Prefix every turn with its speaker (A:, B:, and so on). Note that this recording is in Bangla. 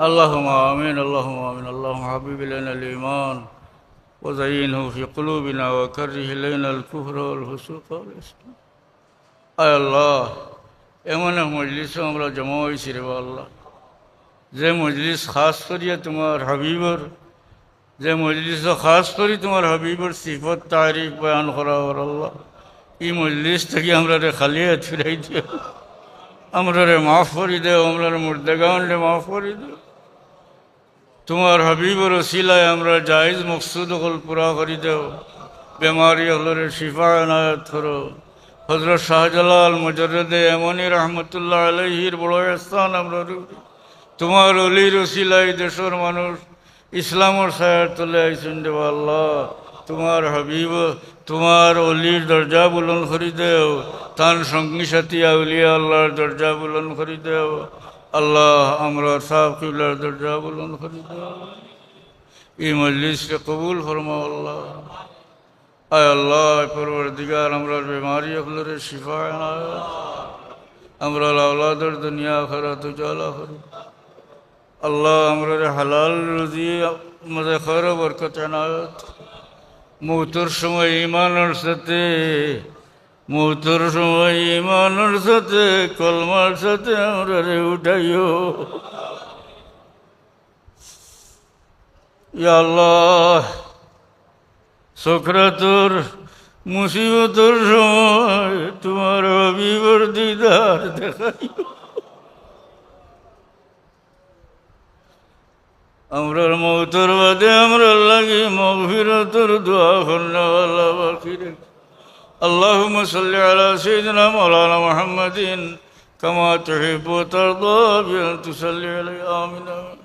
A: اللهم آمين اللهم آمين اللهم حبيب إلينا الإيمان وزينه في قلوبنا وكره إلينا الكفر والفسوق والإسلام আয় আল্লাহ এমন এক মজলিসে আমরা জমা হয়েছি রে বা আল্লাহ যে মজলিস খাস করিয়া তোমার হাবিবর যে মজলিস খাস করি তোমার হাবিবর সিফত তারিফ বয়ান করা হর আল্লাহ এই মজলিস থেকে আমরা রে খালি হাত ফিরাই দিও আমরা রে মাফ করি দেও আমরা রে মুর্দেগান রে মাফ করি দেও তোমার হাবিবর ওসিলায় আমরা জায়েজ মকসুদ হল পুরা করি দেও। বেমারি হলরে শিফা এনায়ত করো। হজরত শাহজালাল মজরদে এমনই রহমতুল্লাহ আলহির বড় স্থান আমরা। তোমার অলির ওসিলাই দেশের মানুষ ইসলামর সায়ার তলে আইসেন আল্লাহ। তোমার হাবিব, তোমার অলির দরজা বুলন করি দেও। তার সঙ্গী সাথী আউলিয়া আল্লাহর দরজা বুলন করি দেও। আল্লাহ, আমরা সাহ কিবলার দরজা বুলন করি দেও এই মজলিসকে কবুল ফরমাও আল্লাহ। আয় আল্লাহ পরবর্তীকার আমরা বেমারি হলরে শিফা। আমরা আওলাদের দুনিয়া খরাত উজালা করি। আল্লাহ, আমরা হালাল রুজি মধ্যে খর বরকত মৌতর সময় ইমানের সাথে মৌতর সময় ইমানের সাথে, কলমার সাথে আমরা রে উঠাইও। আল্লাহ, সক্রাতর মুসিবতর সময় তোমার অবিবর দিদার দেখাই আমরার মৌতর বাদে আমরা লাগে মগফিরতর দোয়া খন্নাওয়ালা বাকি রেখে اللهم صل على سيدنا مولانا محمد كما تحب وترضى بأن تصلي عليه. آمين. آمين